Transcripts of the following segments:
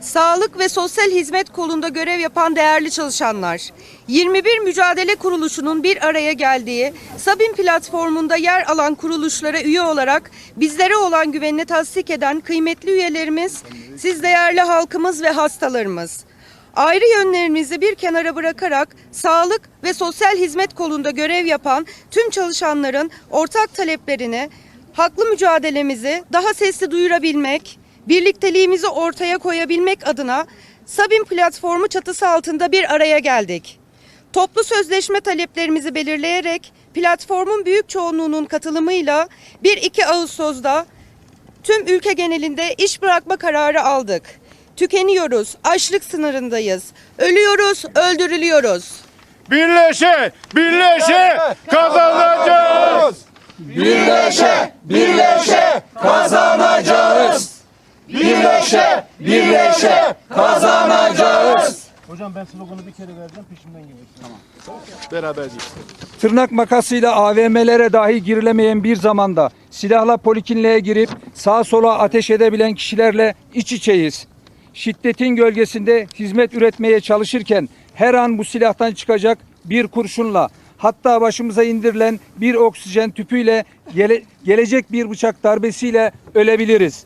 Sağlık ve sosyal hizmet kolunda görev yapan değerli çalışanlar, 21 Mücadele Kuruluşu'nun bir araya geldiği Sabin platformunda yer alan kuruluşlara üye olarak bizlere olan güvenini tasdik eden kıymetli üyelerimiz, siz değerli halkımız ve hastalarımız. Ayrı yönlerimizi bir kenara bırakarak sağlık ve sosyal hizmet kolunda görev yapan tüm çalışanların ortak taleplerini, haklı mücadelemizi daha sesli duyurabilmek, birlikteliğimizi ortaya koyabilmek adına Sabin platformu çatısı altında bir araya geldik. Toplu sözleşme taleplerimizi belirleyerek platformun büyük çoğunluğunun katılımıyla 1-2 Ağustos'da tüm ülke genelinde iş bırakma kararı aldık. Tükeniyoruz, açlık sınırındayız. Ölüyoruz, öldürülüyoruz. Birleşe, birleşe kazanacağız. Birleşe, birleşe kazanacağız. Birleşe, birleşe kazanacağız. Hocam ben sloganı bir kere vereceğim peşimden geliyorsun. Tamam. Beraber geçsin. Tırnak makasıyla AVM'lere dahi girilemeyen bir zamanda silahla polikinliğe girip sağa sola ateş edebilen kişilerle iç içeyiz. Şiddetin gölgesinde hizmet üretmeye çalışırken her an bu silahtan çıkacak bir kurşunla hatta başımıza indirilen bir oksijen tüpüyle gele- gelecek bir bıçak darbesiyle ölebiliriz.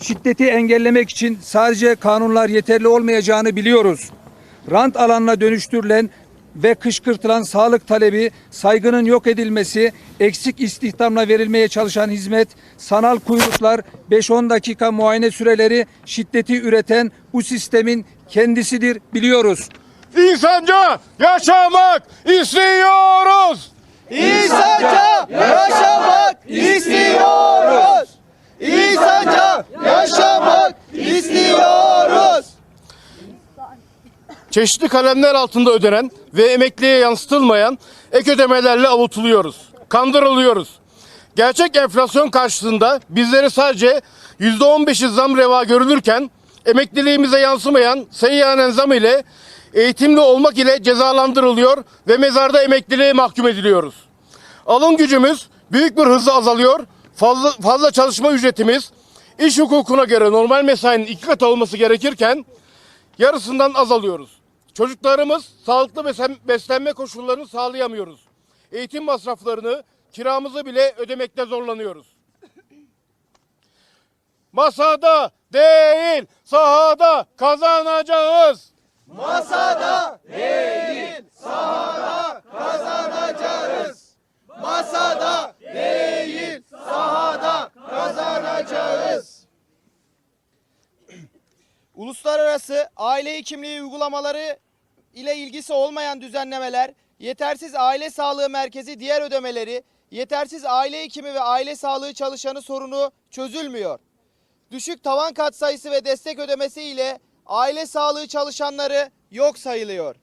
Şiddeti engellemek için sadece kanunlar yeterli olmayacağını biliyoruz. Rant alanına dönüştürülen ve kışkırtılan sağlık talebi, saygının yok edilmesi, eksik istihdamla verilmeye çalışan hizmet, sanal kuyruklar, 5-10 dakika muayene süreleri şiddeti üreten bu sistemin kendisidir biliyoruz. İnsanca yaşamak istiyoruz. İnsanca yaşamak istiyoruz. İnsanca yaşamak istiyoruz. Çeşitli kalemler altında ödenen ve emekliye yansıtılmayan ek ödemelerle avutuluyoruz. Kandırılıyoruz. Gerçek enflasyon karşısında bizleri sadece %15'i zam reva görülürken emekliliğimize yansımayan seyyanen zam ile eğitimli olmak ile cezalandırılıyor ve mezarda emekliliğe mahkum ediliyoruz. Alım gücümüz büyük bir hızla azalıyor. Fazla, fazla çalışma ücretimiz iş hukukuna göre normal mesainin iki katı olması gerekirken yarısından azalıyoruz. Çocuklarımız sağlıklı beslenme koşullarını sağlayamıyoruz. Eğitim masraflarını, kiramızı bile ödemekte zorlanıyoruz. Masada değil, sahada kazanacağız. Masada değil, sahada kazanacağız. Masada değil, sahada kazanacağız. Uluslararası aile hekimliği uygulamaları ile ilgisi olmayan düzenlemeler, yetersiz aile sağlığı merkezi diğer ödemeleri, yetersiz aile hekimi ve aile sağlığı çalışanı sorunu çözülmüyor. Düşük tavan katsayısı ve destek ödemesi ile aile sağlığı çalışanları yok sayılıyor.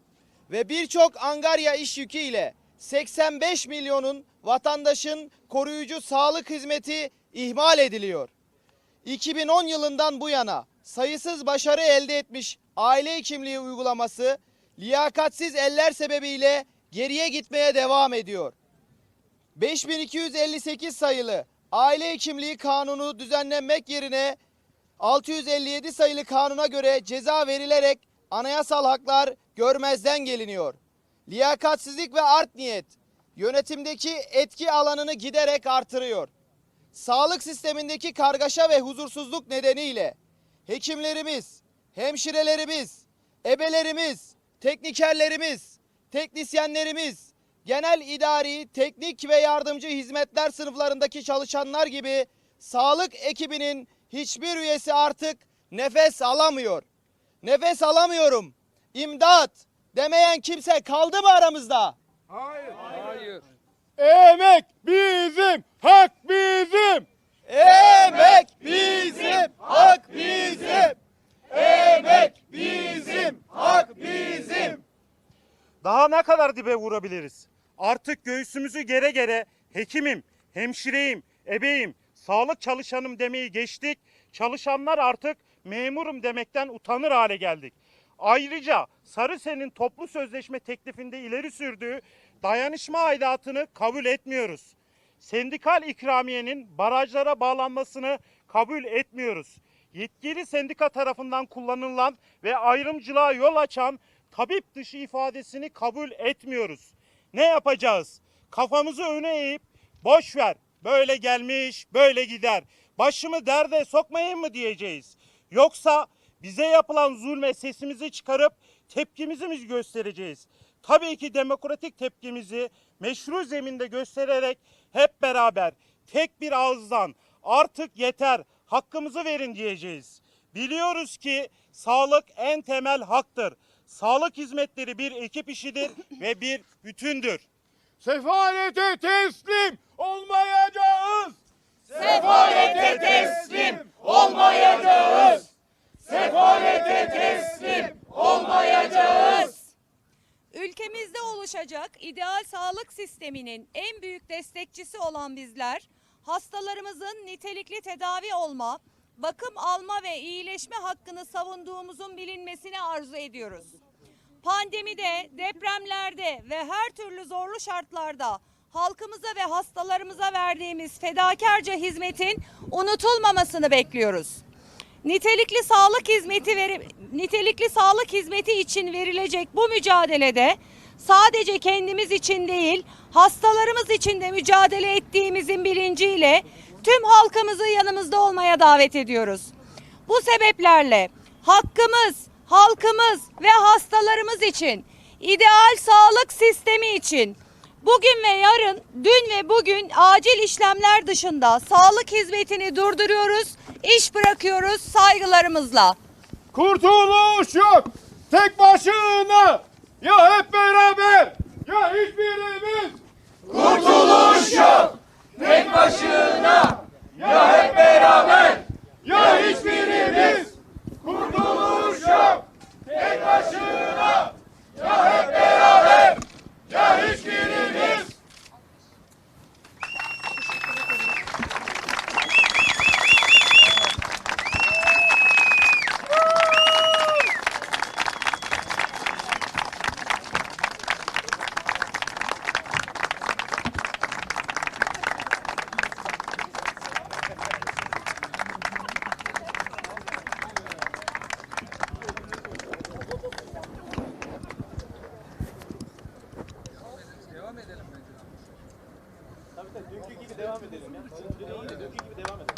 Ve birçok angarya iş yükü ile 85 milyonun vatandaşın koruyucu sağlık hizmeti ihmal ediliyor. 2010 yılından bu yana sayısız başarı elde etmiş aile hekimliği uygulaması liyakatsiz eller sebebiyle geriye gitmeye devam ediyor. 5258 sayılı aile hekimliği kanunu düzenlenmek yerine 657 sayılı kanuna göre ceza verilerek anayasal haklar görmezden geliniyor. Liyakatsizlik ve art niyet yönetimdeki etki alanını giderek artırıyor sağlık sistemindeki kargaşa ve huzursuzluk nedeniyle hekimlerimiz, hemşirelerimiz, ebelerimiz, teknikerlerimiz, teknisyenlerimiz, genel idari, teknik ve yardımcı hizmetler sınıflarındaki çalışanlar gibi sağlık ekibinin hiçbir üyesi artık nefes alamıyor. Nefes alamıyorum. İmdat demeyen kimse kaldı mı aramızda? Emek bizim, hak bizim. Emek bizim, hak bizim. Emek bizim, hak bizim. Daha ne kadar dibe vurabiliriz? Artık göğsümüzü gere gere hekimim, hemşireyim, ebeyim, sağlık çalışanım demeyi geçtik. Çalışanlar artık memurum demekten utanır hale geldik. Ayrıca Sarısen'in toplu sözleşme teklifinde ileri sürdüğü dayanışma aidatını kabul etmiyoruz. Sendikal ikramiyenin barajlara bağlanmasını kabul etmiyoruz. yetkili sendika tarafından kullanılan ve ayrımcılığa yol açan tabip dışı ifadesini kabul etmiyoruz. Ne yapacağız? Kafamızı öne eğip boş ver böyle gelmiş böyle gider. Başımı derde sokmayın mı diyeceğiz. Yoksa bize yapılan zulme sesimizi çıkarıp tepkimizi mi göstereceğiz? Tabii ki demokratik tepkimizi meşru zeminde göstererek hep beraber tek bir ağızdan artık yeter hakkımızı verin diyeceğiz. Biliyoruz ki sağlık en temel haktır. Sağlık hizmetleri bir ekip işidir ve bir bütündür. Sefalete teslim olmayacağız. Sefalete teslim olmayacağız. Sefalete teslim olmayacağız. Ülkemizde oluşacak ideal sağlık sisteminin en büyük destekçisi olan bizler, hastalarımızın nitelikli tedavi olma, bakım alma ve iyileşme hakkını savunduğumuzun bilinmesini arzu ediyoruz. Pandemide, depremlerde ve her türlü zorlu şartlarda halkımıza ve hastalarımıza verdiğimiz fedakarca hizmetin unutulmamasını bekliyoruz. Nitelikli sağlık hizmeti veri, nitelikli sağlık hizmeti için verilecek bu mücadelede sadece kendimiz için değil, hastalarımız için de mücadele ettiğimizin bilinciyle tüm halkımızı yanımızda olmaya davet ediyoruz. Bu sebeplerle hakkımız, halkımız ve hastalarımız için ideal sağlık sistemi için Bugün ve yarın, dün ve bugün acil işlemler dışında sağlık hizmetini durduruyoruz, iş bırakıyoruz saygılarımızla. Kurtuluş yok. Tek başına. Ya hep beraber. Ya hiçbirimiz. Kurtuluş yok. Tek başına. Ya hep beraber. devam edelim ya. Devam edelim. gibi devam edelim.